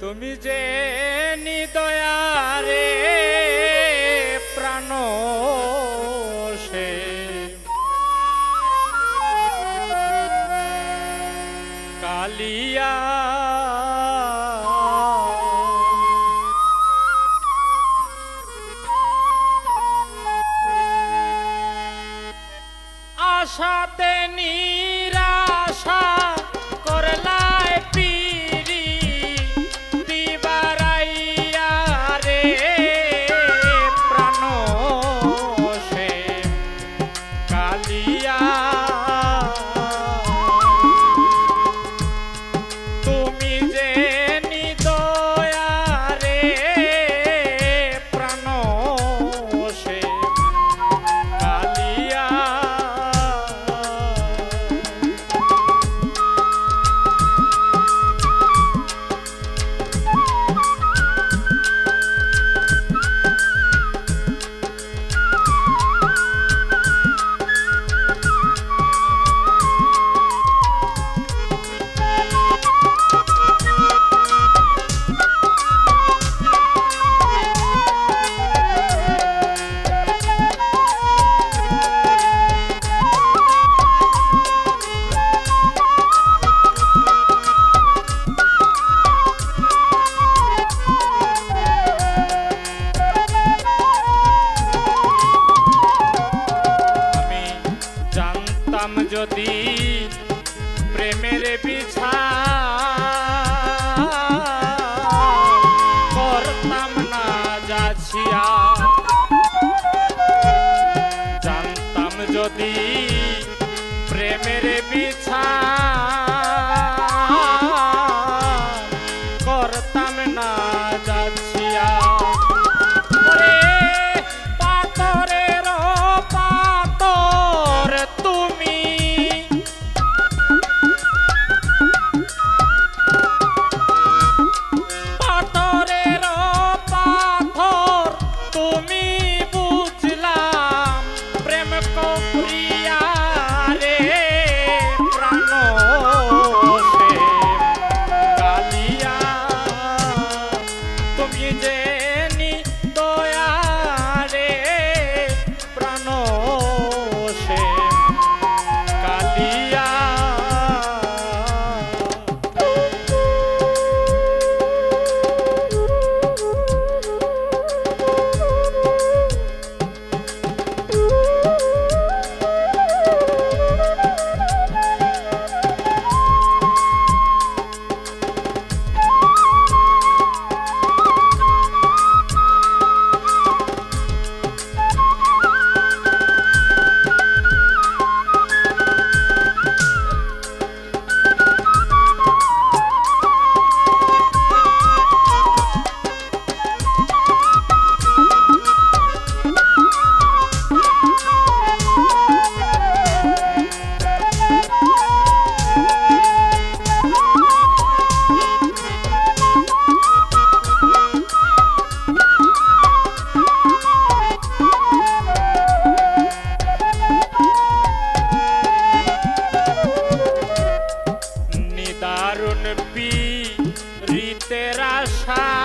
তুমি যে নিদয়ারে প্রাণ সে। কালিয়া যদি প্রেমের বিছা করতাম না যাছিয়া জানতাম যদি প্রেমের বিছা মুক্তের আশা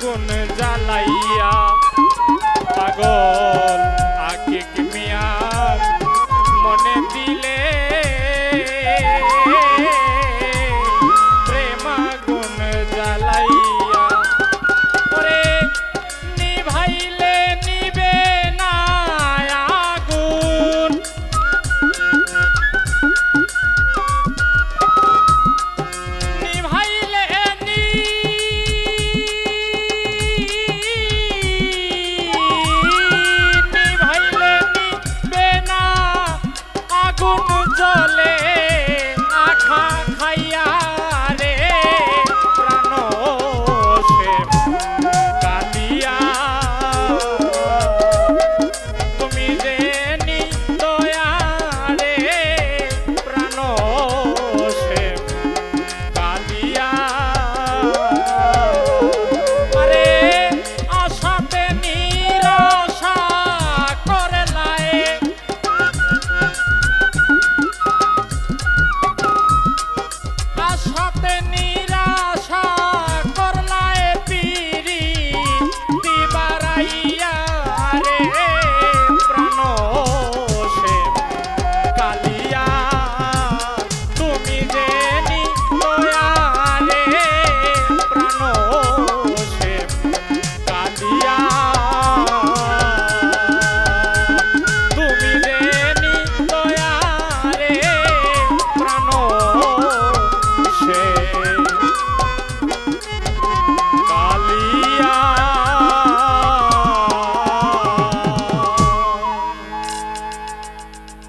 প্রেমাগুন জ্বালাইয়া পাগল